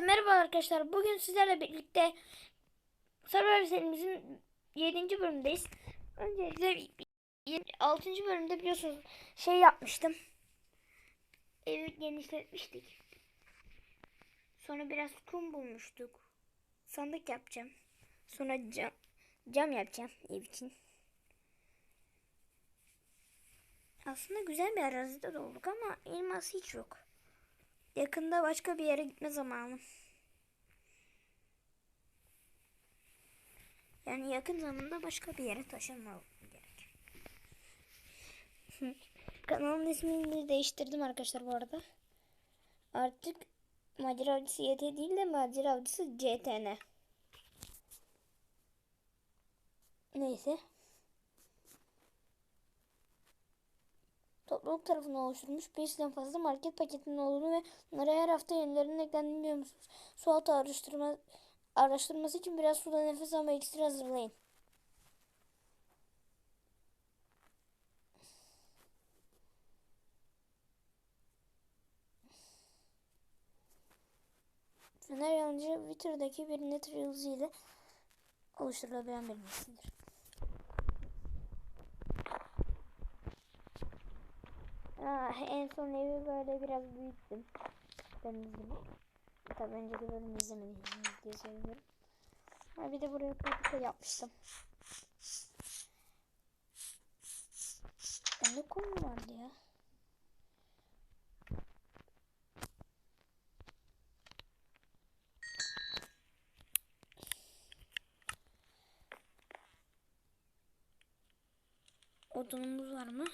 Hepinize merhaba arkadaşlar. Bugün sizlerle birlikte Survivor serimizin 7. bölümündeyiz. Öncelikle 6. bölümde biliyorsunuz şey yapmıştım. Evi genişletmiştik. Sonra biraz kum bulmuştuk. Sandık yapacağım. Sonra cam, cam yapacağım ev için. Aslında güzel bir arazide dolduk ama elmas hiç yok. Yakında başka bir yere gitme zamanı. Yani yakın zamanda başka bir yere taşınmam gerek. Kanalın ismini değiştirdim arkadaşlar bu arada. Artık Macera Avcısı YT değil de Macera Avcısı CTN. Neyse. Topluluk tarafından oluşturulmuş birden fazla market paketinin olduğunu ve bunlara her hafta yenilerinin eklendiğini biliyor musunuz? Su altı araştırma, araştırması için biraz suda nefes alma iksiri hazırlayın. Fener yalnızca Twitter'daki bir net ile oluşturulabilen bir nesnedir. Ah, en son evi böyle biraz büyüttüm. Ben izledim. Tabii önceki bölümü izlemediyseniz diye söylüyorum. Ha, bir de buraya politika yapmıştım. Bende kum vardı ya. Odunumuz var mı?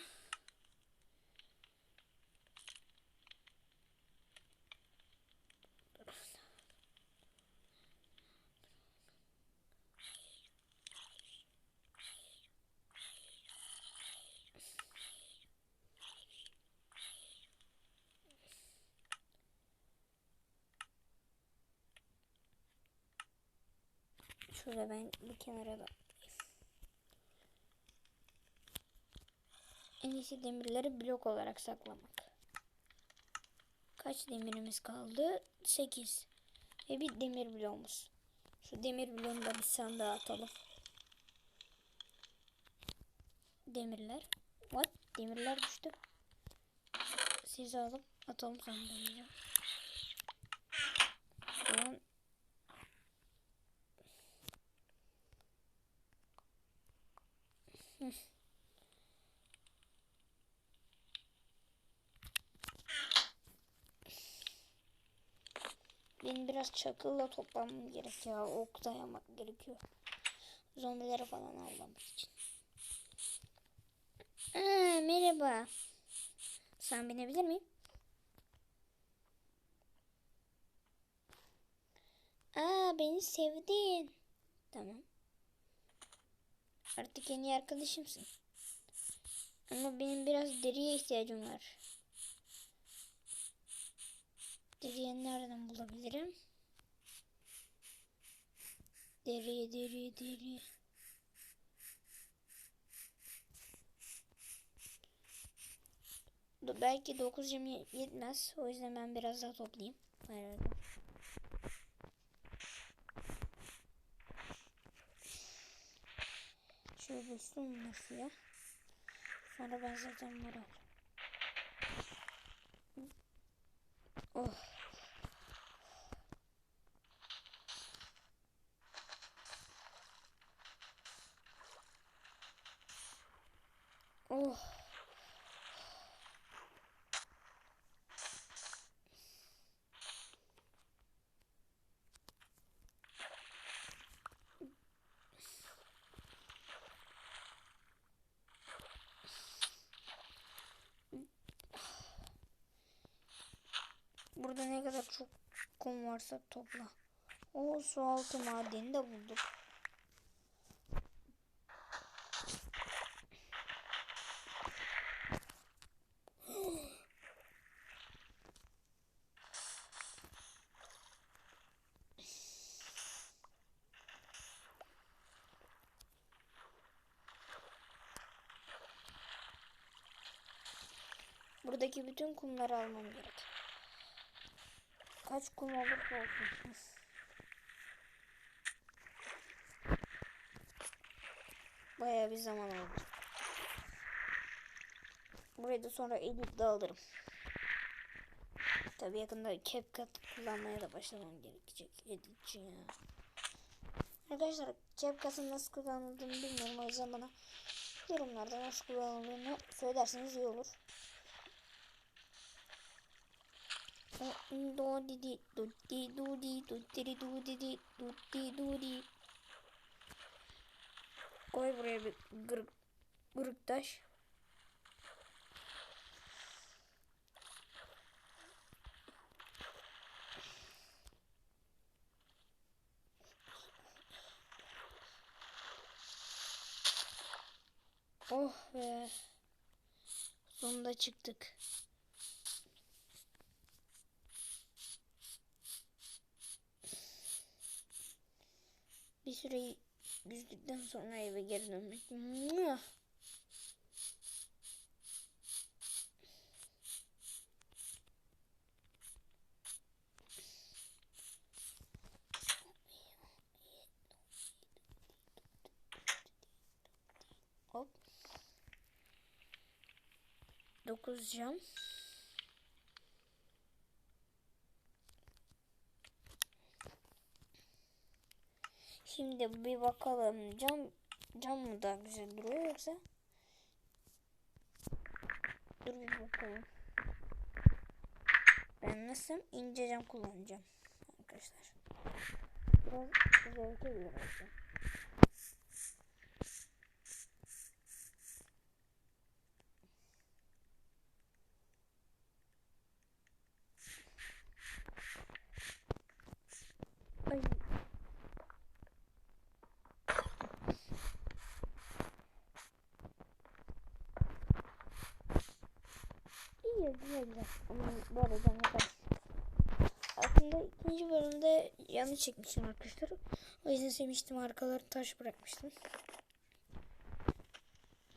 Şurada ben bir kenara da En iyisi demirleri blok olarak saklamak. Kaç demirimiz kaldı? 8. Ve bir demir bloğumuz. Şu demir bloğunu da bir sandığa atalım. Demirler. What? Demirler düştü. Siz alıp atalım sandığa. Şu Hı. Benim biraz çakılla toplamam gerekiyor. Ok dayamak gerekiyor. Zombileri falan avlamak için. Aa, merhaba. Sen binebilir miyim? Aa, beni sevdin. Tamam. Artık yeni arkadaşımsın. Ama benim biraz deriye ihtiyacım var. Deriyi nereden bulabilirim? Deri, deri, deri. Belki 9 cam yetmez. O yüzden ben biraz daha toplayayım. Herhalde. Şöyle sun masaya. Sonra ben zaten moral. Oh. Oh. Burada ne kadar çok kum varsa topla. O su altı madeni de bulduk. Buradaki bütün kumları almam gerek. Kaç kum olursa olsun. Bayağı bir zaman oldu. Burayı da sonra edit alırım. Tabii yakında CapCut kullanmaya da başlamam gerekecek. Editçi ya. Arkadaşlar CapCut'ın nasıl kullanıldığını bilmiyorum. O yüzden bana yorumlarda nasıl kullanıldığını söylerseniz iyi olur. Do Koy buraya bir gırık, gırık taş. Oh be. Sonunda çıktık. Bir süre yüzdükten sonra eve geri dönmek. Hop. 9 cam. Şimdi bir bakalım cam cam mı daha güzel duruyor yoksa Dur bir bakalım. Ben nasıl ince cam kullanacağım arkadaşlar. Biraz zevke göre Ama bu arada ne kadar. Aslında ikinci bölümde yanlış çekmişim arkadaşlar. O yüzden sevmiştim. Arkaları taş bırakmıştım.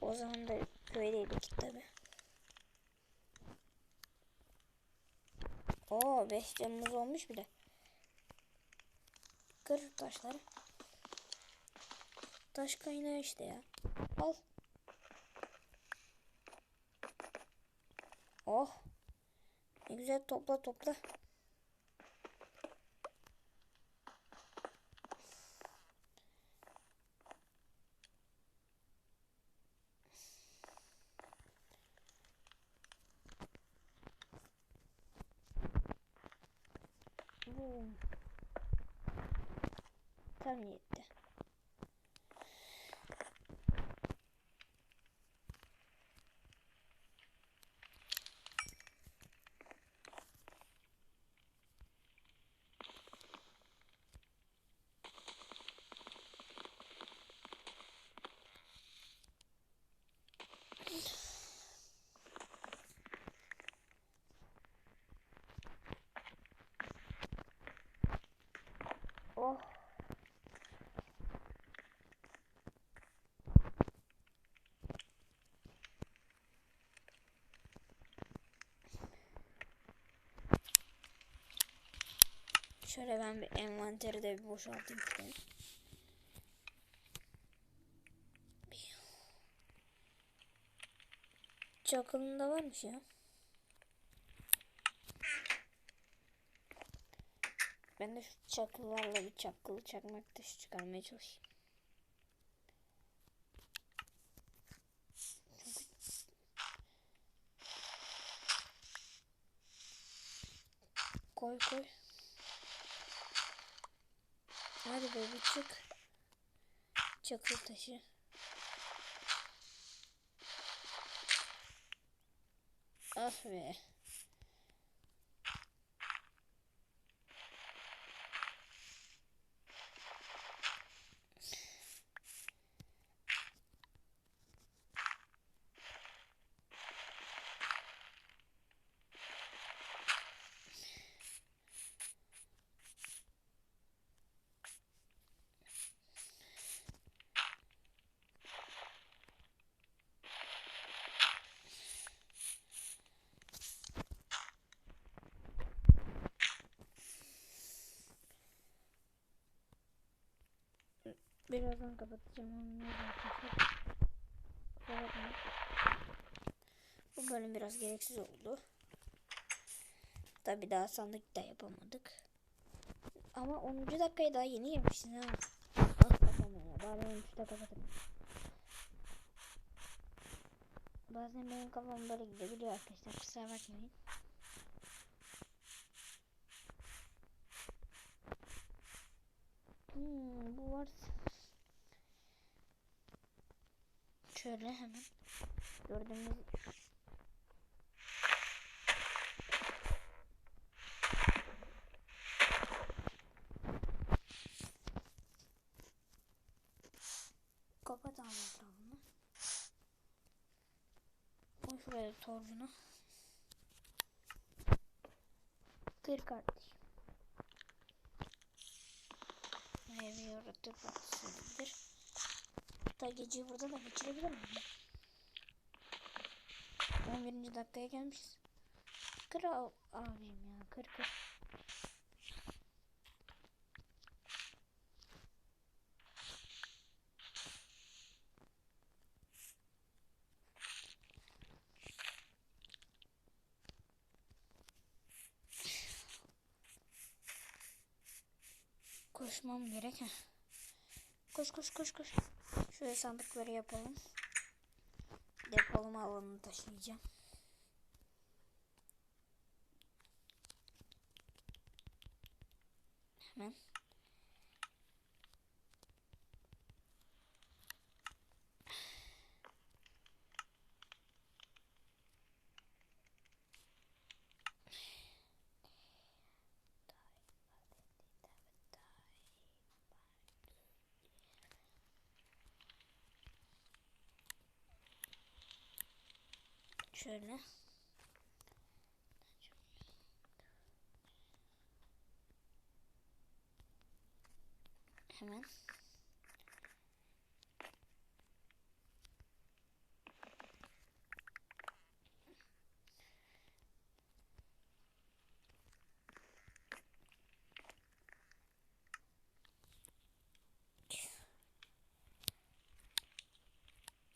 O zaman da köydeydik tabi. Oo 5 camımız olmuş bile. Kır taşları. Taş kaynağı işte ya. Al. Oh. Ne güzel topla topla. Boom. Tam yetti. Oh. Şöyle ben bir envanteri de bir boşaltayım şuraya. Çakılında varmış ya. Ben de şu çakıllarla bir çakılı çakmak taşı çıkarmaya çalışayım. Koy koy. Hadi be bir çık. Çakıl taşı. Ah be. Birazdan kapatacağım onu. Bu bölüm biraz gereksiz oldu. Tabi daha sandık da yapamadık. Ama 10. dakikayı daha yeni yemişsin ha. Hakikaten ya. Bari 13 dakika kapatırım. Bazen benim kafam böyle gidebiliyor arkadaşlar. Kusura bakmayın. Hmm, bu var. Şöyle hemen gördüğünüz Kapat abi etrafını. Koy şuraya torcunu. Kır kardeşim. Bir yaratık atılabilir. Hatta geceyi burada da geçirebilir miyim? 11. dakikaya gelmişiz. Kır abim ya kır kır. Koşmam gerek. heh. Koş koş koş koş. Şöyle sandıkları yapalım. Depolama alanını taşıyacağım. Hemen. Şöyle. Hemen.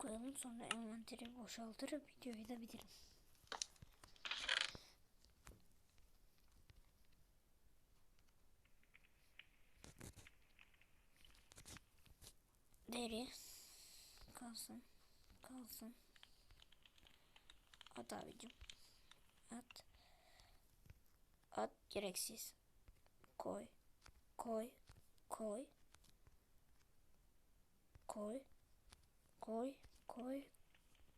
Koyalım sonra envanteri boşaltırıp videoyu da bitirelim. Deri kalsın kalsın. At abicim at. At gereksiz. Koy koy koy. Koy koy koy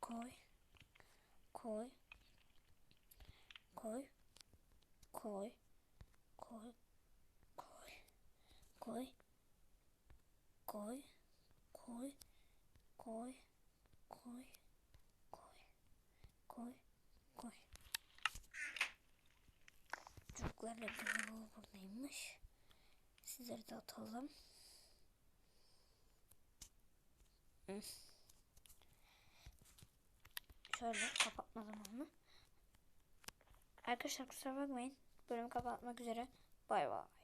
koy koy koy koy koy koy koy koy koy koy koy koy koy koy çocuklarla yol buradaymış sizleri de atalım Hı. Şöyle kapatma zamanı. Arkadaşlar kusura bakmayın. Bölümü kapatmak üzere. Bay bay